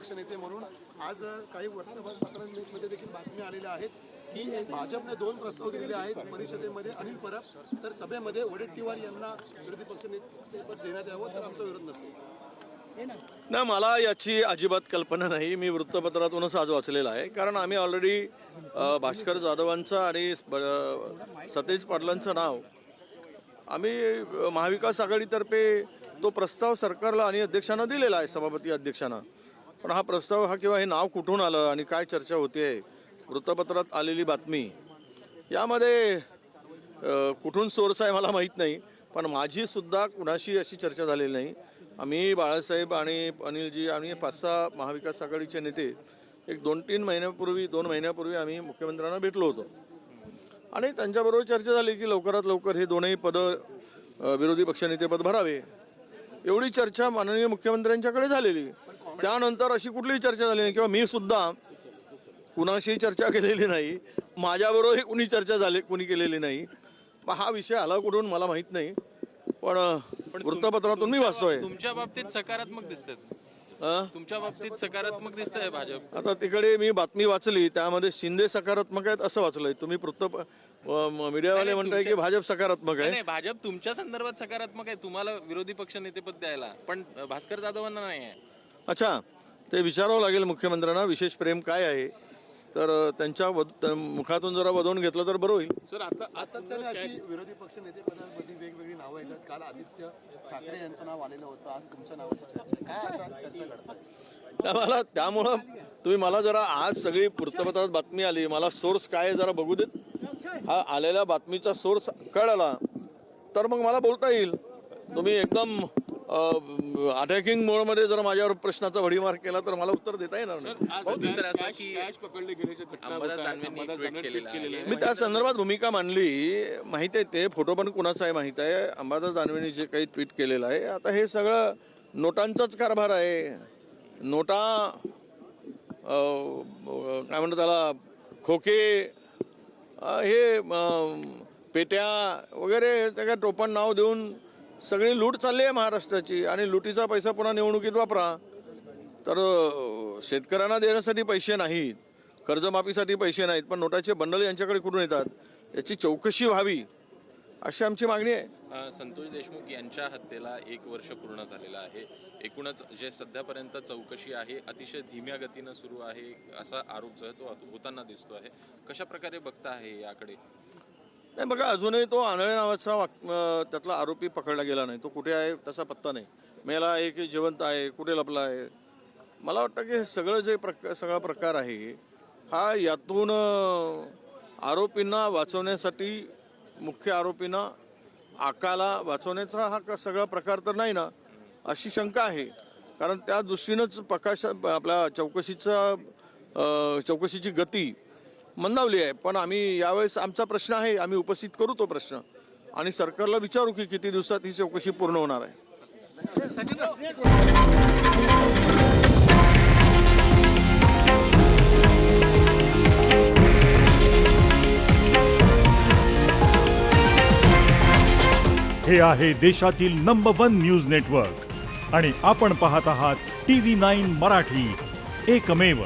पक्षनेते म्हणून आज काही वर्तमानपत्रांमध्ये देखील बातम्या आलेल्या आहेत की भाजपने दोन प्रस्ताव दिलेले आहेत परिषदेमध्ये अनिल परब. तर सभेमध्ये वडेट्टीवार यांना विरोधी पक्षनेतेपद देण्यात यावं तर आमचा विरोध नसेल. नाही मला याची अजिबात कल्पना नाही. मी वृत्तपत्रातूनच आज वाचलेलं आहे. कारण आम्ही ऑलरेडी भास्कर जाधवांचं आणि सतेज पाटलांचं नाव आम्ही महाविकास आघाडीतर्फे तो प्रस्ताव सरकारला आणि अध्यक्षांना दिलेला आहे सभापती अध्यक्षांना. पण हा प्रस्ताव हा किंवा हे नाव कुठून आलं आणि काय चर्चा होते वृत्तपत्रात आलेली बातमी. यामध्ये कुठून सोर्स आहे मला माहीत नाही पण माझीसुद्धा कुणाशी अशी चर्चा झालेली नाही. आम्ही बाळासाहेब आणि अनिलजी आणि पाच सहा महाविकास आघाडीचे नेते एक दोन तीन महिन्यापूर्वी दोन महिन्यापूर्वी आम्ही मुख्यमंत्र्यांना भेटलो होतो. आणि त्यांच्याबरोबर चर्चा झाली की लवकरात लवकर हे दोनही पदं विरोधी पक्षनेतेपद भरावे. एवढी चर्चा माननीय मुख्यमंत्र्यांच्याकडे झालेली. त्यानंतर अशी कुठलीही चर्चा झाली नाही. किंवा मी सुद्धा कुणाशी चर्चा केलेली नाही. माझ्याबरोबरही कुणी चर्चा झाली कुणी केलेली नाही. मग हा विषय आला कुठून मला माहीत नाही. पण वृत्तपत्रातून मी वाचतोय. तुमच्या बाबतीत सकारात्मक दिसतात. अ? तुमच्या बाबतीत सकारात्मक दिसतंय भाजप. आता तिकडे मी बातमी वाचली त्यामध्ये शिंदे सकारात्मक आहेत असं वाचलंय. तुम्ही वृत्त मीडियावाले म्हणताय की भाजप सकारात्मक नाही आहे. नाही, भाजप तुमच्या संदर्भात सकारात्मक आहे तुम्हाला विरोधी पक्ष नेतेपद द्यायला. पण अ, भास्कर जाधवांना नाही आहे. अच्छा ते विचारावं लागेल मुख्यमंत्र्यांना विशेष प्रेम काय आहे? तर त्यांच्या वद- मुखातून जरा वधवून घेतलं तर बरं होईल. सर आता सातत्याने अशी विरोधी पक्षनेतेपदांमध्ये वेगवेगळी नावं येतात. काल आदित्य ठाकरे यांचं नाव आलेलं होतं. आज तुमच्या नावाची चर्चा काय अशा चर्चा घडतात मला त्यामुळं तुम्ही मला जरा आज सगळी वृत्तपत्रात बातमी आली. मला सोर्स काय आहे जरा बघू देत. हा आलेल्या बातमीचा सोर्स कळला. तर मग मला बोलता येईल. तुम्ही एकदम अटॅकिंग मोडमध्ये जर माझ्यावर प्रश्नाचा भडीमार केला तर मला उत्तर देता येणार नाही. आहे. मी त्या संदर्भात भूमिका मांडली. माहिती आहे ते फोटो पण कुणाचा आहे माहीत आहे. अंबादास दानवेनी जे काही ट्विट केलेलं आहे आता हे सगळं नोटांचाच कारभार आहे. नोटा अं, काय म्हणतात त्याला खोके हे पेट्या वगैरे सगळ्या टोपण नाव देऊन सगळी लूट चालली आहे महाराष्ट्राची आणि लुटीचा पैसा पुन्हा निवडणुकीत वापरा. तर शेतकऱ्यांना देण्यासाठी पैसे नाहीत कर्जमाफीसाठी पैसे नाहीत पण नोटाचे बंडल यांच्याकडे कुठून येतात? याची चौकशी व्हावी अशी आमची मागणी आहे. संतोष देशमुख यांच्या हत्येला एक वर्ष पूर्ण झालेलं आहे. एकूणच जे सध्यापर्यंत चौकशी आहे अतिशय धीम्या गतीनं सुरू आहे असा आरोप जो आहे तो होताना दिसतो आहे. कशा प्रकारे बघता आहे याकडे? नाही बघा अजूनही तो आंधळे नावाचा वाक- त्यातला आरोपी पकडला गेला नाही. तो कुठे आहे त्याचा पत्ता नाही. मेला आहे की जिवंत आहे कुठे लपला आहे? मला वाटतं की हे सगळं जे प्रकार सगळा प्रकार आहे हा यातून आरोपींना वाचवण्यासाठी मुख्य आरोपींना आकाला वाचवण्याचा हा क- सगळा प्रकार तर नाही ना अशी शंका आहे. कारण त्या दृष्टीनंच प्रकाश आपल्या चौकशीचा चौकशीची गती मंदावली आहे. पण आम्ही यावेळेस आमचा प्रश्न आहे आम्ही उपस्थित करू तो प्रश्न. आणि सरकारला विचारू की किती दिवसात ही चौकशी पूर्ण होणार आहे. हे आहे देशातील नंबर वन न्यूज नेटवर्क आणि आपण पाहत आहात टी व्ही नाईन मराठी. एकमेव.